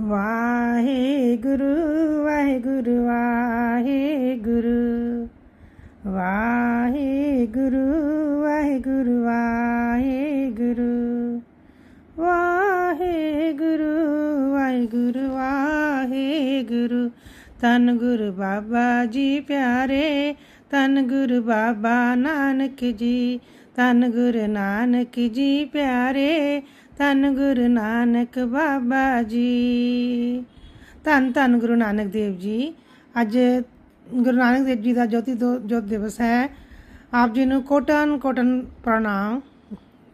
ਵਾਹਿਗੁਰੂ ਵਾਹਿਗੁਰੂ ਵਾਹਿਗੁਰੂ। ਵਾਹਿਗੁਰੂ ਵਾਹਿਗੁਰੂ ਵਾਹਿਗੁਰੂ। ਵਾਹਿਗੁਰੂ ਵਾਹਿਗੁਰੂ ਵਾਹਿਗੁਰੂ। ਤਨ ਗੁਰੂ ਬਾਬਾ ਜੀ ਪਿਆਰੇ ਤਨ ਗੁਰੂ ਬਾਬਾ ਨਾਨਕ ਜੀ। ਤਨ ਗੁਰੂ ਨਾਨਕ ਜੀ ਪਿਆਰੇ ਧੰਨ ਗੁਰੂ ਨਾਨਕ ਬਾਬਾ ਜੀ। ਧੰਨ ਧੰਨ ਗੁਰੂ ਨਾਨਕ ਦੇਵ ਜੀ। ਅੱਜ ਗੁਰੂ ਨਾਨਕ ਦੇਵ ਜੀ ਦਾ ਜੋਤੀ ਦੋ- ਜੋਤ ਦਿਵਸ ਹੈ। ਆਪ ਜੀ ਨੂੰ ਕੋਟਨ ਕੋਟਨ ਪ੍ਰਣਾਮ।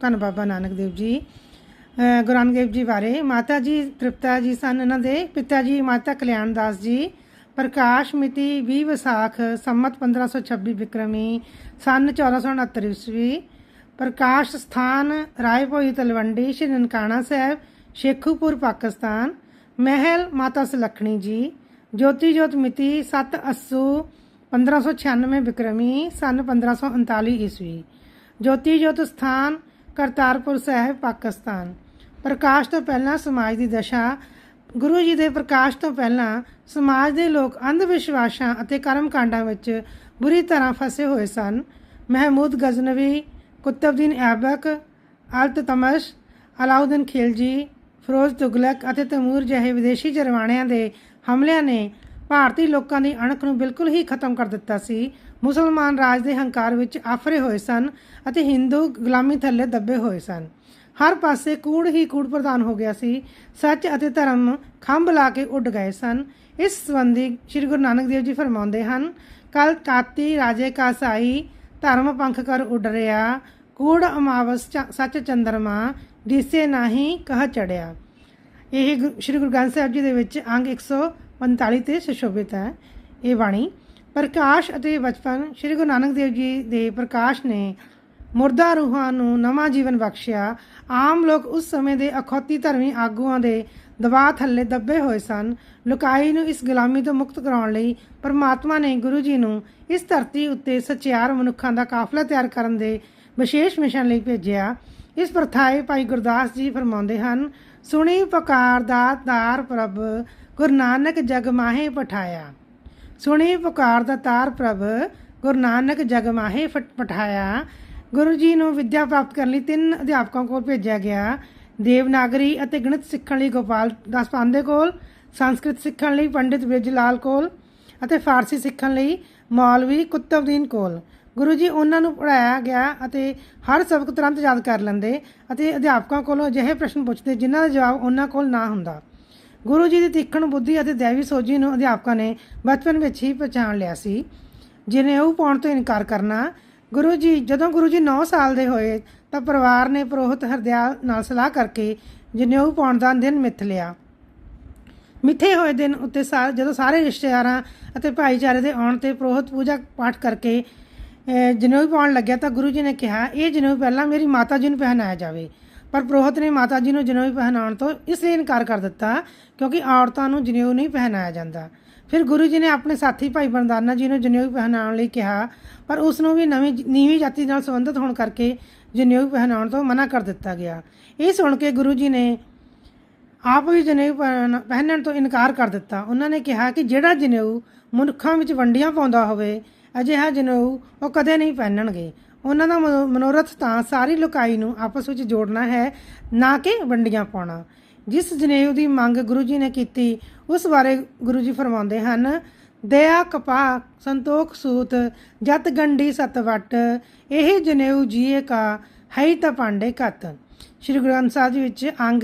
ਧੰਨ ਬਾਬਾ ਨਾਨਕ ਦੇਵ ਜੀ। ਗੁਰੂ ਨਾਨਕ ਦੇਵ ਜੀ ਬਾਰੇ ਮਾਤਾ ਜੀ, ਤ੍ਰਿਪਤਾ ਜੀ ਸਨ ਇਹਨਾਂ ਦੇ। ਪਿਤਾ ਜੀ ਮਾਤਾ ਕਲਿਆਣ ਦਾਸ ਜੀ। ਪ੍ਰਕਾਸ਼ ਮਿਤੀ 20 ਵਿਸਾਖ ਸੰਮਤ 1526 ਵਿਕਰਮੀ, ਸਨ 1469 ਈਸਵੀ। ਪ੍ਰਕਾਸ਼ ਸਥਾਨ ਰਾਏਪੋਈ ਤਲਵੰਡੀ, ਸ਼੍ਰੀ ਨਨਕਾਣਾ ਸਾਹਿਬ, ਸ਼ੇਖੂਪੁਰ, ਪਾਕਿਸਤਾਨ। ਮਹਿਲ, ਮਾਤਾ ਸੁਲੱਖਣੀ ਜੀ। ਜੋਤੀ ਜੋਤ ਮਿਤੀ 7 ਅਸੂ 1596 ਵਿਕਰਮੀ, ਸਨ 1539 ਈਸਵੀ। ਜੋਤੀ ਜੋਤ ਸਥਾਨ, ਕਰਤਾਰਪੁਰ ਸਾਹਿਬ, ਪਾਕਿਸਤਾਨ। ਪ੍ਰਕਾਸ਼ ਤੋਂ ਪਹਿਲਾਂ ਸਮਾਜ ਦੀ ਦਸ਼ਾ। ਗੁਰੂ ਜੀ ਦੇ ਪ੍ਰਕਾਸ਼ ਤੋਂ ਪਹਿਲਾਂ ਸਮਾਜ ਦੇ ਲੋਕ ਅੰਧ ਵਿਸ਼ਵਾਸਾਂ ਅਤੇ ਕਰਮ ਕਾਂਡਾਂ ਵਿੱਚ ਬੁਰੀ ਤਰ੍ਹਾਂ ਫਸੇ ਹੋਏ ਸਨ। ਮਹਿਮੂਦ ਗਜ਼ਨਵੀ ਕੁਤਬਦੀਨ ਐਬਕ ਅਲਤਤਮਸ਼ ਅਲਾਉਦੀਨ ਖਿਲਜੀ, ਫਿਰੋਜ਼ ਤੁਗਲਕ ਅਤੇ ਤੈਮੂਰ ਜਿਹੇ ਵਿਦੇਸ਼ੀ ਜਰਵਾਣਿਆਂ ਦੇ ਹਮਲਿਆਂ ਨੇ ਭਾਰਤੀ ਲੋਕਾਂ ਦੀ ਅਣਖ ਨੂੰ ਬਿਲਕੁਲ ਹੀ ਖਤਮ ਕਰ ਦਿੱਤਾ ਸੀ। ਮੁਸਲਮਾਨ ਰਾਜ ਦੇ ਹੰਕਾਰ ਵਿੱਚ ਆਫਰੇ ਹੋਏ ਸਨ ਅਤੇ ਹਿੰਦੂ ਗੁਲਾਮੀ ਥੱਲੇ ਦੱਬੇ ਹੋਏ ਸਨ। ਹਰ ਪਾਸੇ ਕੂੜ ਹੀ ਕੂੜ ਪ੍ਰਦਾਨ ਹੋ ਗਿਆ ਸੀ। ਸੱਚ ਅਤੇ ਧਰਮ ਖੰਭ ਲਾ ਕੇ ਉੱਡ ਗਏ ਸਨ। ਇਸ ਸੰਬੰਧੀ ਸ੍ਰੀ ਗੁਰੂ ਨਾਨਕ ਦੇਵ ਜੀ ਫਰਮਾਉਂਦੇ ਹਨ ਕਲ ਕਾਤੀ ਰਾਜੇ ਕਾ ਸਾਈ ਧਰਮ ਪੰਖ ਕਰ ਉੱਡ ਰਿਆ ਕੂੜ ਅਮਾਵਸ ਸੱਚ ਚੰਦਰਮਾ ਦਿਸੇ ਨਹੀਂ ਕਹ ਚੜਿਆ। ਇਹ ਗੁ- ਸ਼੍ਰੀ ਗੁਰੂ ਗ੍ਰੰਥ ਸਾਹਿਬ ਜੀ ਦੇ ਵਿੱਚ ਅੰਗ 145 ਤੇ ਸੁਸ਼ੋਭਿਤ ਹੈ। ਇਹ ਬਾਣੀ ਪ੍ਰਕਾਸ਼ ਅਤੇ ਬਚਪਨ ਸ਼੍ਰੀ ਗੁਰੂ ਨਾਨਕ ਦੇਵ ਜੀ ਦੇ ਪ੍ਰਕਾਸ਼ ਨੇ ਮੁਰਦਾ ਰੂਹਾਂ ਨੂੰ ਨਵਾਂ ਜੀਵਨ ਬਖਸ਼ਿਆ ਆਮ ਲੋਕ ਉਸ ਸਮੇਂ ਦੇ ਅਖੌਤੀ ਧਰਮੀ ਆਗੂਆਂ ਦੇ ਦਬਾਅ ਥੱਲੇ ਦੱਬੇ ਹੋਏ ਸਨ। ਲੁਕਾਈ ਨੂੰ ਇਸ ਗੁਲਾਮੀ ਤੋਂ ਮੁਕਤ ਕਰਾਉਣ ਲਈ ਪਰਮਾਤਮਾ ਨੇ ਗੁਰੂ ਜੀ ਨੂੰ ਇਸ ਧਰਤੀ ਉੱਤੇ ਸਚਿਆਰ ਮਨੁੱਖਾਂ ਦਾ ਕਾਫਲਾ ਤਿਆਰ ਕਰਨ ਦੇ ਵਿਸ਼ੇਸ਼ ਮਿਸ਼ਨ ਲਈ ਭੇਜਿਆ। ਇਸ ਪ੍ਰਥਾਏ ਭਾਈ ਗੁਰਦਾਸ ਜੀ ਫਰਮਾਉਂਦੇ ਹਨ, ਸੁਣੀ ਪੁਕਾਰ ਦਾ ਤਾਰ ਪ੍ਰਭ, ਗੁਰੂ ਨਾਨਕ ਜਗ ਮਾਹੇ ਪਠਾਇਆ। ਸੁਣੀ ਪੁਕਾਰ ਦਾ ਤਾਰ ਪ੍ਰਭ, ਗੁਰੂ ਨਾਨਕ ਜਗ ਮਾਹੇ ਫਟ- ਪਠਾਇਆ ਗੁਰੂ ਜੀ ਨੂੰ ਵਿੱਦਿਆ ਪ੍ਰਾਪਤ ਕਰਨ ਲਈ ਤਿੰਨ ਅਧਿਆਪਕਾਂ ਕੋਲ ਭੇਜਿਆ ਗਿਆ। ਦੇਵਨਾਗਰੀ ਅਤੇ ਗਣਿਤ ਸਿੱਖਣ ਲਈ ਗੋਪਾਲ ਦਾਸ ਪਾਂਡੇ ਕੋਲ, ਸੰਸਕ੍ਰਿਤ ਸਿੱਖਣ ਲਈ ਪੰਡਿਤ ਬ੍ਰਿਜ ਲਾਲ ਕੋਲ ਅਤੇ ਫਾਰਸੀ ਸਿੱਖਣ ਲਈ ਮੌਲਵੀ ਕੁਤਬਦੀਨ ਕੋਲ। ਗੁਰੂ ਜੀ, ਉਹਨਾਂ ਨੂੰ ਪੜਾਇਆ ਗਿਆ ਅਤੇ ਹਰ ਸਬਕ ਤੁਰੰਤ ਯਾਦ ਕਰ ਲੈਂਦੇ ਅਤੇ ਅਧਿਆਪਕਾਂ ਕੋਲੋਂ ਅਜਿਹੇ ਪ੍ਰਸ਼ਨ ਪੁੱਛਦੇ ਜਿਨ੍ਹਾਂ ਦਾ ਜਵਾਬ ਉਹਨਾਂ ਕੋਲ ਨਾ ਹੁੰਦਾ। ਗੁਰੂ ਜੀ ਦੀ ਤਿੱਖਣ ਬੁੱਧੀ ਅਤੇ ਦੇਵੀ ਸੋਝੀ ਨੂੰ ਅਧਿਆਪਕਾਂ ਨੇ ਬਚਪਨ ਵਿੱਚ ਹੀ ਪਛਾਣ ਲਿਆ ਸੀ ਜਨੇਊ ਪਾਉਣ ਤੋਂ ਇਨਕਾਰ ਕਰਨਾ ਗੁਰੂ ਜੀ, ਜਦੋਂ ਗੁਰੂ ਜੀ 9 ਸਾਲ ਦੇ ਹੋਏ, ਤਾਂ ਪਰਿਵਾਰ ਨੇ ਪ੍ਰੋਹਿਤ ਹਰਦਿਆਲ ਨਾਲ ਸਲਾਹ ਕਰਕੇ ਜਨੇਊ ਪਾਉਣ ਦਾ ਦਿਨ ਮਿੱਥ ਲਿਆ। ਮਿੱਥੇ ਹੋਏ ਦਿਨ ਉੱਤੇ ਸਾ- ਜਦੋਂ ਸਾਰੇ ਰਿਸ਼ਤੇਦਾਰਾਂ ਅਤੇ ਭਾਈਚਾਰੇ ਦੇ ਆਉਣ ਤੇ ਪ੍ਰੋਹਿਤ ਪੂਜਾ ਪਾਠ ਕਰਕੇ ਜਨੇਊ ਪਾਉਣ ਲੱਗਿਆ ਤਾਂ ਗੁਰੂ ਜੀ ਨੇ ਕਿਹਾ, ਇਹ ਜਨੇਊ ਪਹਿਲਾਂ ਮੇਰੀ ਮਾਤਾ ਜੀ ਨੂੰ ਪਹਿਨਾਇਆ ਜਾਵੇ। ਪਰ ਪ੍ਰੋਹਿਤ ਨੇ ਮਾਤਾ ਜੀ ਨੂੰ ਜਨੇਊ ਪਹਿਨਾਉਣ ਤੋਂ ਇਸ ਲਈ ਇਨਕਾਰ ਕਰ ਦਿੱਤਾ ਕਿਉਂਕਿ ਔਰਤਾਂ ਨੂੰ ਜਨੇਊ ਨਹੀਂ ਪਹਿਨਾਇਆ ਜਾਂਦਾ। ਫਿਰ ਗੁਰੂ ਜੀ ਨੇ ਆਪਣੇ ਸਾਥੀ ਭਾਈ ਬੰਦਾਨਾ ਜੀ ਨੂੰ ਜਨੇਊ ਪਹਿਨਾਉਣ ਲਈ ਕਿਹਾ, ਪਰ ਉਸ ਨੂੰ ਵੀ ਨਵੀਂ ਨੀਵੀਂ ਜਾਤੀ ਨਾਲ ਸੰਬੰਧਿਤ ਹੋਣ ਕਰਕੇ ਜਨੇਊ ਪਹਿਨਾਉਣ ਤੋਂ ਮਨਾ ਕਰ ਦਿੱਤਾ ਗਿਆ। ਇਹ ਸੁਣ ਕੇ ਗੁਰੂ ਜੀ ਨੇ ਆਪ ਵੀ ਜਨੇਊ ਪਹਿਨ- ਪਹਿਨਣ ਤੋਂ ਇਨਕਾਰ ਕਰ ਦਿੱਤਾ। ਉਹਨਾਂ ਨੇ ਕਿਹਾ ਕਿ ਜਿਹੜਾ ਜਨੇਊ ਮਨੁੱਖਾਂ ਵਿੱਚ ਵੰਡੀਆਂ ਪਾਉਂਦਾ ਹੋਵੇ, ਅਜਿਹਾ ਜਨੇਊ ਉਹ ਕਦੇ ਨਹੀਂ ਪਹਿਨਣਗੇ। ਉਹਨਾਂ ਦਾ ਮਨੋ- ਮਨੋਰਥ ਤਾਂ ਸਾਰੀ ਲੋਕਾਈ ਨੂੰ ਆਪਸ ਵਿੱਚ ਜੋੜਨਾ ਹੈ, ਨਾ ਕਿ ਵੰਡੀਆਂ ਪਾਉਣਾ। ਜਿਸ ਜਨੇਊ ਦੀ ਮੰਗ ਗੁਰੂ ਜੀ ਨੇ ਕੀਤੀ ਉਸ ਬਾਰੇ ਗੁਰੂ ਜੀ ਫਰਮਾਉਂਦੇ ਹਨ, ਦਇਆ ਕਪਾ ਸੰਤੋਖ, ਸੂਤ, ਜਤ, ਗੰਢੀ ਸਤ ਵਟ ਇਹ ਜਨੇਊ ਜੀਏ ਕਾ ਹੈ ਤਾਂ ਪਾਂਡੇ ਕਤ ਸ਼੍ਰੀ ਗੁਰੂ ਗ੍ਰੰਥ ਸਾਹਿਬ ਜੀ ਵਿੱਚ ਅੰਗ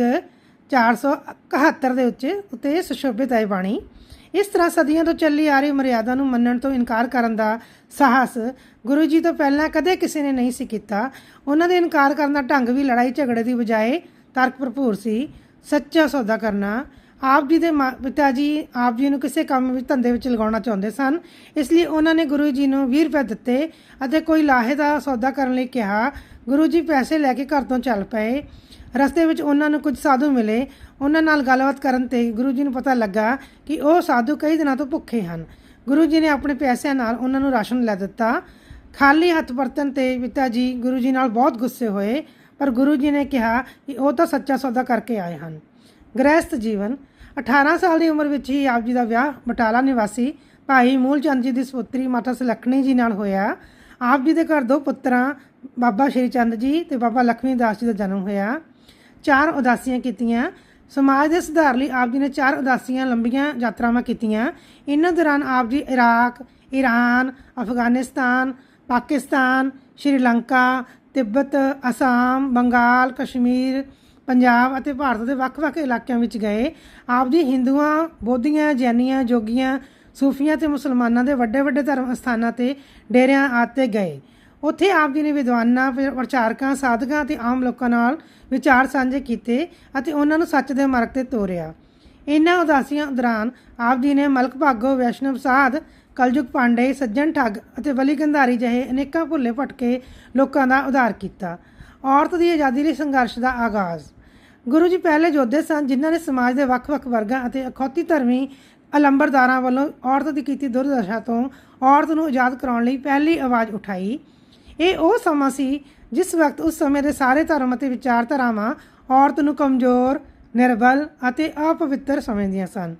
471 ਦੇ ਉੱਤੇ ਉਤੇ ਸੁਸ਼ੋਭਿਤ ਹੈ ਬਾਣੀ। ਇਸ ਤਰ੍ਹਾਂ ਸਦੀਆਂ ਤੋਂ ਚੱਲੀ ਆ ਰਹੀ ਮਰਿਆਦਾ ਨੂੰ ਮੰਨਣ ਤੋਂ ਇਨਕਾਰ ਕਰਨ ਦਾ ਸਾਹਸ ਗੁਰੂ ਜੀ ਤੋਂ ਪਹਿਲਾਂ ਕਦੇ ਕਿਸੇ ਨੇ ਨਹੀਂ ਸੀ ਕੀਤਾ। ਉਹਨਾਂ ਦੇ ਇਨਕਾਰ ਕਰਨ ਦਾ ਢੰਗ ਵੀ ਲੜਾਈ ਝਗੜੇ ਦੀ ਬਜਾਏ ਤਰਕ ਭਰਪੂਰ ਸੀ। ਸੱਚਾ ਸੌਦਾ ਕਰਨਾ ਆਪ ਜੀ ਦੇ ਮਾ- ਪਿਤਾ ਜੀ ਆਪ ਜੀ ਨੂੰ ਕਿਸੇ ਕੰਮ ਵਿੱਚ ਧੰਦੇ ਵਿੱਚ ਲਗਾਉਣਾ ਚਾਹੁੰਦੇ ਸਨ, ਇਸ ਲਈ ਉਹਨਾਂ ਨੇ ਗੁਰੂ ਜੀ ਨੂੰ 20 ਰੁਪਏ ਦਿੱਤੇ ਅਤੇ ਕੋਈ ਲਾਹੇ ਦਾ ਸੌਦਾ ਕਰਨ ਲਈ ਕਿਹਾ, ਗੁਰੂ ਜੀ ਪੈਸੇ ਲੈ ਕੇ ਘਰ ਤੋਂ ਚੱਲ ਪਏ। ਰਸਤੇ ਵਿੱਚ ਉਹਨਾਂ ਨੂੰ ਕੁਝ ਸਾਧੂ ਮਿਲੇ। ਉਹਨਾਂ ਨਾਲ ਗੱਲਬਾਤ ਕਰਨ ਤੇ ਗੁਰੂ ਜੀ ਨੂੰ ਪਤਾ ਲੱਗਾ ਕਿ ਉਹ ਸਾਧੂ ਕਈ ਦਿਨਾਂ ਤੋਂ ਭੁੱਖੇ ਹਨ। ਗੁਰੂ ਜੀ ਨੇ ਆਪਣੇ ਪੈਸਿਆਂ ਨਾਲ ਉਹਨਾਂ ਨੂੰ ਰਾਸ਼ਨ ਲੈ ਦਿੱਤਾ। ਖਾਲੀ ਹੱਥ ਵਰਤਨ ਤੇ ਪਿਤਾ ਜੀ ਗੁਰੂ ਜੀ ਨਾਲ ਬਹੁਤ ਗੁੱਸੇ ਹੋਏ, ਪਰ ਗੁਰੂ ਜੀ ਨੇ ਕਿਹਾ ਕਿ ਉਹ ਤਾਂ ਸੱਚਾ ਸੌਦਾ ਕਰਕੇ ਆਏ ਹਨ। ਗ੍ਰਹਿਸਥ ਜੀਵਨ। 18 ਸਾਲ ਦੀ ਉਮਰ ਵਿੱਚ ਹੀ ਆਪ ਜੀ ਦਾ ਵਿਆਹ ਬਟਾਲਾ ਨਿਵਾਸੀ ਭਾਈ ਮੂਲ ਚੰਦ ਜੀ ਦੀ ਸੁਪੁੱਤਰੀ ਮਾਤਾ ਸੁਲੱਖਣੀ ਜੀ ਨਾਲ ਹੋਇਆ। ਆਪ ਜੀ ਦੇ ਘਰ ਦੋ ਪੁੱਤਰਾਂ, ਬਾਬਾ ਸ਼੍ਰੀ ਚੰਦ ਜੀ ਤੇ ਬਾਬਾ ਲਖਮੀ ਦਾਸ ਜੀ ਦਾ ਜਨਮ ਹੋਇਆ। ਚਾਰ ਉਦਾਸੀਆਂ ਕੀਤੀਆਂ। ਸਮਾਜ ਦੇ ਸੁਧਾਰ ਲਈ ਆਪ ਜੀ ਨੇ ਚਾਰ ਉਦਾਸੀਆਂ ਲੰਬੀਆਂ ਯਾਤਰਾਵਾਂ ਕੀਤੀਆਂ। ਇਹਨਾਂ ਦੌਰਾਨ ਆਪ ਜੀ ਇਰਾਕ, ਈਰਾਨ, ਅਫਗਾਨਿਸਤਾਨ, ਪਾਕਿਸਤਾਨ, ਸ਼੍ਰੀਲੰਕਾ, ਤਿੱਬਤ, ਅਸਾਮ, ਬੰਗਾਲ, ਕਸ਼ਮੀਰ ਪੰਜਾਬ ਅਤੇ ਭਾਰਤ ਦੇ ਵੱਖ-ਵੱਖ ਇਲਾਕਿਆਂ ਵਿੱਚ ਗਏ। ਆਪ ਜੀ ਹਿੰਦੂਆਂ, ਬੋਧੀਆਂ, ਜੈਨੀਆਂ, ਜੋਗੀਆਂ, ਸੂਫੀਆਂ ਤੇ ਮੁਸਲਮਾਨਾਂ ਦੇ ਵੱਡੇ-ਵੱਡੇ ਧਰਮ ਸਥਾਨਾਂ ਤੇ ਡੇਰਿਆਂ ਆਤੇ ਗਏ। ਉੱਥੇ ਆਪ ਜੀ ਨੇ ਵਿਦਵਾਨਾਂ ਪ੍ਰ- ਪ੍ਰਚਾਰਕਾਂ, ਸਾਧਕਾਂ ਤੇ ਆਮ ਲੋਕਾਂ ਨਾਲ ਵਿਚਾਰ ਸਾਂਝੇ ਕੀਤੇ ਅਤੇ ਉਹਨਾਂ ਨੂੰ ਸੱਚ ਦੇ ਮਾਰਗ ਤੇ ਤੋਰਿਆ। ਇਹਨਾਂ ਉਦਾਸੀਆਂ ਦੌਰਾਨ ਆਪ ਜੀ ਨੇ ਮਲਕ ਭਾਗੋ, ਵੈਸ਼ਨਵ ਸਾਧ, ਕਲਯੁਗ ਪਾਂਡੇ, ਸੱਜਣ ਠੱਗ ਅਤੇ ਬਲੀ ਗੰਧਾਰੀ ਜਿਹੇ ਅਨੇਕਾਂ ਭੁੱਲੇ ਭਟਕੇ ਲੋਕਾਂ ਦਾ ਉਧਾਰ ਕੀਤਾ। ਔਰਤ ਦੀ ਆਜ਼ਾਦੀ ਲਈ ਸੰਘਰਸ਼ ਦਾ ਆਗਾਜ਼ ਗੁਰੂ ਜੀ ਪਹਿਲੇ ਯੋਧੇ ਸਨ ਜਿਨ੍ਹਾਂ ਨੇ ਸਮਾਜ ਦੇ ਵੱਖ-ਵੱਖ ਵਰਗਾਂ ਅਤੇ ਅਖੌਤੀ ਧਰਮੀ ਅਲੰਬਰਦਾਰਾਂ ਵੱਲੋਂ ਔਰਤ ਦੀ ਕੀਤੀ ਦੁਰਦਸ਼ਾ ਤੋਂ ਔਰਤ ਨੂੰ ਆਜ਼ਾਦ ਕਰਾਉਣ ਲਈ ਪਹਿਲੀ ਆਵਾਜ਼ ਉਠਾਈ। ਇਹ ਉਹ ਸਮਾਂ ਸੀ ਜਿਸ ਵਕਤ ਉਸ ਸਮੇਂ ਦੇ ਸਾਰੇ ਧਰਮ ਅਤੇ ਵਿਚਾਰਧਾਰਾਵਾਂ ਔਰਤ ਨੂੰ ਕਮਜ਼ੋਰ, ਨਿਰਬਲ ਅਤੇ ਅਪਵਿੱਤਰ ਸਮਝਦੀਆਂ ਸਨ।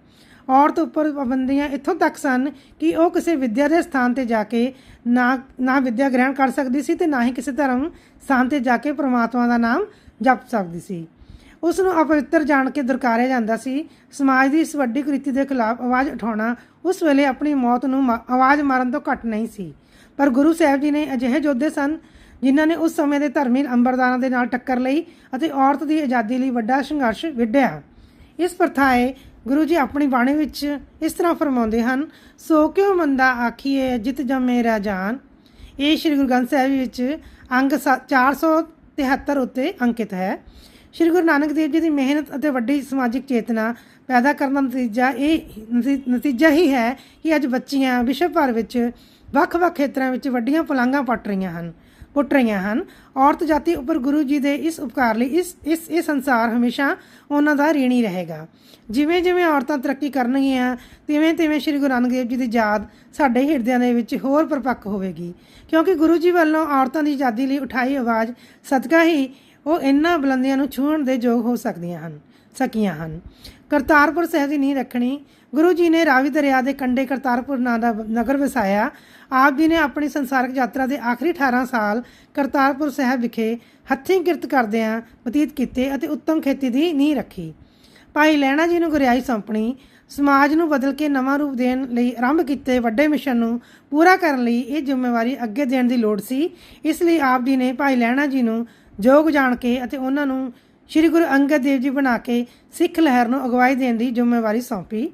ਔਰਤ ਉੱਪਰ ਪਾਬੰਦੀਆਂ ਇੱਥੋਂ ਤੱਕ ਸਨ ਕਿ ਉਹ ਕਿਸੇ ਵਿਦਿਆ ਦੇ ਸਥਾਨ ਤੇ ਜਾ ਕੇ ਨਾ ਨਾ ਵਿਦਿਆ ਗ੍ਰਹਿਣ ਕਰ ਸਕਦੀ ਸੀ ਤੇ ਨਾ ਹੀ ਕਿਸੇ ਧਰਮ ਸਥਾਨ ਤੇ ਜਾ ਕੇ ਪ੍ਰਮਾਤਮਾ ਦਾ ਨਾਮ ਜਪ ਸਕਦੀ ਸੀ। ਉਸ ਨੂੰ ਅਪਵਿੱਤਰ ਜਾਣ ਕੇ ਦੁਰਕਾਰਿਆ ਜਾਂਦਾ ਸੀ। ਸਮਾਜ ਦੀ ਇਸ ਵੱਡੀ ਕ੍ਰਿਤੀ ਦੇ ਖਿਲਾਫ ਆਵਾਜ਼ ਉਠਾਉਣਾ ਉਸ ਵੇਲੇ ਆਪਣੀ ਮੌਤ ਨੂੰ ਮਾ- ਆਵਾਜ਼ ਮਾਰਨ ਤੋਂ ਘੱਟ ਨਹੀਂ ਸੀ। ਪਰ ਗੁਰੂ ਸਾਹਿਬ ਜੀ ਨੇ ਅਜਿਹੇ ਯੋਧੇ ਸਨ ਜਿਨ੍ਹਾਂ ਨੇ ਉਸ ਸਮੇਂ ਦੇ ਧਰਮੀ ਅੰਬਰਦਾਰਾਂ ਦੇ ਨਾਲ ਟੱਕਰ ਲਈ ਅਤੇ ਔਰਤ ਦੀ ਆਜ਼ਾਦੀ ਲਈ ਵੱਡਾ ਸੰਘਰਸ਼ ਵਿੱਢਿਆ। ਇਸ ਪ੍ਰਥਾਏ ਗੁਰੂ ਜੀ ਆਪਣੀ ਬਾਣੀ ਵਿੱਚ ਇਸ ਤਰ੍ਹਾਂ ਫਰਮਾਉਂਦੇ ਹਨ, ਸੋ ਕਿਉ ਮੰਦਾ ਆਖੀਏ ਜਿਤ ਜਮੇ ਰਾਜਾਨ ਇਹ ਸ੍ਰੀ ਗੁਰੂ ਗ੍ਰੰਥ ਸਾਹਿਬ ਵਿੱਚ ਅੰਗ ਸਾ- 473 ਉੱਤੇ ਅੰਕਿਤ ਹੈ। ਸ੍ਰੀ ਗੁਰੂ ਨਾਨਕ ਦੇਵ ਜੀ ਦੀ ਮਿਹਨਤ ਅਤੇ ਵੱਡੀ ਸਮਾਜਿਕ ਚੇਤਨਾ ਪੈਦਾ ਕਰਨ ਦਾ ਨਤੀਜਾ ਇਹ ਨਤੀ- ਨਤੀਜਾ ਹੀ ਹੈ ਕਿ ਅੱਜ ਬੱਚੀਆਂ ਵਿਸ਼ਵ ਭਰ ਵਿੱਚ ਵੱਖ-ਵੱਖ ਖੇਤਰਾਂ ਵਿੱਚ ਵੱਡੀਆਂ ਪੁਲਾਂਘਾਂ ਪੱਟ ਰਹੀਆਂ ਹਨ, ਪੁੱਟ ਰਹੀਆਂ ਹਨ। ਔਰਤ ਜਾਤੀ ਉੱਪਰ ਗੁਰੂ ਜੀ ਦੇ ਇਸ ਉਪਕਾਰ ਲਈ ਇਸ ਇਸ, ਇਹ ਸੰਸਾਰ ਹਮੇਸ਼ਾ ਉਹਨਾਂ ਦਾ ਰੀਣੀ ਰਹੇਗਾ। ਜਿਵੇਂ ਜਿਵੇਂ ਔਰਤਾਂ ਤਰੱਕੀ ਕਰਨਗੀਆਂ, ਤਿਵੇਂ ਤਿਵੇਂ ਸ੍ਰੀ ਗੁਰੂ ਨਾਨਕ ਦੇਵ ਜੀ ਦੀ ਯਾਦ ਸਾਡੇ ਹਿਰਦਿਆਂ ਦੇ ਵਿੱਚ ਹੋਰ ਪਰਪੱਕ ਹੋਵੇਗੀ। ਕਿਉਂਕਿ ਗੁਰੂ ਜੀ ਵੱਲੋਂ ਔਰਤਾਂ ਦੀ ਆਜ਼ਾਦੀ ਲਈ ਉਠਾਈ ਆਵਾਜ਼ ਸਦਕਾ ਹੀ ਉਹ ਇਹਨਾਂ ਬੁਲੰਦੀਆਂ ਨੂੰ ਛੂਹਣ ਦੇ ਯੋਗ ਹੋ ਸਕਦੀਆਂ ਹਨ, ਸਕੀਆਂ ਹਨ। ਕਰਤਾਰਪੁਰ ਸਾਹਿਬ ਦੀ ਨੀਂਹ ਰੱਖਣੀ। ਗੁਰੂ ਜੀ ਨੇ ਰਾਵੀ ਦਰਿਆ ਦੇ ਕੰਢੇ ਕਰਤਾਰਪੁਰ ਨਾਂ ਦਾ ਨਗਰ ਵਸਾਇਆ। ਆਪ ਜੀ ਨੇ ਆਪਣੀ ਸੰਸਾਰਿਕ ਯਾਤਰਾ ਦੇ ਆਖਰੀ 18 ਸਾਲ ਕਰਤਾਰਪੁਰ ਸਾਹਿਬ ਵਿਖੇ ਹੱਥੀਂ ਕਿਰਤ ਕਰਦਿਆਂ ਬਤੀਤ ਕੀਤੇ ਅਤੇ ਉੱਤਮ ਖੇਤੀ ਦੀ ਨੀਂਹ ਰੱਖੀ। ਭਾਈ ਲਹਿਣਾ ਜੀ ਨੂੰ ਗੁਰਿਆਈ ਸੌਂਪਣੀ, ਸਮਾਜ ਨੂੰ ਬਦਲ ਕੇ ਨਵਾਂ ਰੂਪ ਦੇਣ ਲਈ ਆਰੰਭ ਕੀਤੇ ਵੱਡੇ ਮਿਸ਼ਨ ਨੂੰ ਪੂਰਾ ਕਰਨ ਲਈ ਇਹ ਜ਼ਿੰਮੇਵਾਰੀ ਅੱਗੇ ਦੇਣ ਦੀ ਲੋੜ ਸੀ। ਇਸ ਲਈ ਆਪ ਜੀ ਨੇ ਭਾਈ ਲਹਿਣਾ ਜੀ ਨੂੰ ਯੋਗ ਜਾਣ ਕੇ ਅਤੇ ਉਹਨਾਂ ਨੂੰ ਸ੍ਰੀ ਗੁਰੂ ਅੰਗਦ ਦੇਵ ਜੀ ਬਣਾ ਕੇ ਸਿੱਖ ਲਹਿਰ ਨੂੰ ਅਗਵਾਈ ਦੇਣ ਦੀ ਜ਼ਿੰਮੇਵਾਰੀ ਸੌਂਪੀ।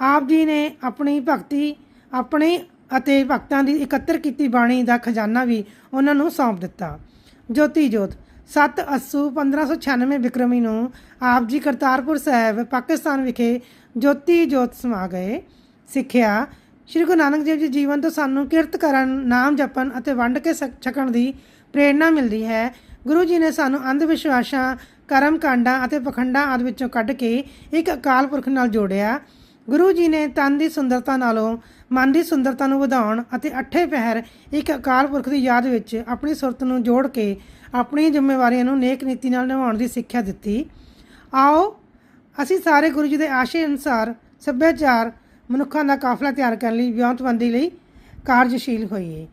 ਆਪ ਜੀ ਨੇ ਆਪਣੀ ਭਗਤੀ, ਆਪਣੇ ਅਤੇ ਭਗਤਾਂ ਦੀ ਇਕੱਤਰ ਕੀਤੀ ਬਾਣੀ ਦਾ ਖਜ਼ਾਨਾ ਵੀ ਉਹਨਾਂ ਨੂੰ ਸੌਂਪ ਦਿੱਤਾ। ਜੋਤੀ ਜੋਤ 7 ਅਸੂ 1596 ਵਿਕਰਮੀ ਨੂੰ ਆਪ ਜੀ ਕਰਤਾਰਪੁਰ ਸਾਹਿਬ, ਪਾਕਿਸਤਾਨ ਵਿਖੇ ਜੋਤੀ ਜੋਤ ਸਮਾ ਗਏ। ਸਿੱਖਿਆ, ਸ਼੍ਰੀ ਗੁਰੂ ਨਾਨਕ ਦੇਵ ਜੀ ਜੀਵਨ ਤੋਂ ਸਾਨੂੰ ਕਿਰਤ ਕਰਨ, ਨਾਮ ਜਪਣ ਅਤੇ ਵੰਡ ਕੇ ਸਕ- ਛਕਣ ਦੀ ਪ੍ਰੇਰਣਾ ਮਿਲਦੀ ਹੈ। ਗੁਰੂ ਜੀ ਨੇ ਸਾਨੂੰ ਅੰਧ ਵਿਸ਼ਵਾਸਾਂ ਕਰਮ ਕਾਂਡਾਂ ਅਤੇ ਪਖੰਡਾਂ ਆਦਿ ਵਿੱਚੋਂ ਕੱਢ ਕੇ ਇੱਕ ਅਕਾਲ ਪੁਰਖ ਨਾਲ ਜੋੜਿਆ। ਗੁਰੂ ਜੀ ਨੇ ਤਨ ਦੀ ਸੁੰਦਰਤਾ ਨਾਲੋਂ ਮਨ ਦੀ ਸੁੰਦਰਤਾ ਨੂੰ ਵਧਾਉਣ ਅਤੇ ਅੱਠੇ ਪਹਿਰ ਇੱਕ ਅਕਾਲ ਪੁਰਖ ਦੀ ਯਾਦ ਵਿੱਚ ਆਪਣੀ ਸੁਰਤ ਨੂੰ ਜੋੜ ਕੇ ਆਪਣੀਆਂ ਜ਼ਿੰਮੇਵਾਰੀਆਂ ਨੂੰ ਨੇਕ ਨੀਤੀ ਨਾਲ ਨਿਭਾਉਣ ਦੀ ਸਿੱਖਿਆ ਦਿੱਤੀ। ਆਓ, ਅਸੀਂ ਸਾਰੇ ਗੁਰੂ ਜੀ ਦੇ ਆਸ਼ੇ ਅਨੁਸਾਰ ਸੱਭਿਆਚਾਰ ਮਨੁੱਖਾਂ ਦਾ ਕਾਫਲਾ ਤਿਆਰ ਕਰਨ ਲਈ ਵਿਉਂਤਬੰਦੀ ਲਈ ਕਾਰਜਸ਼ੀਲ ਹੋਈਏ।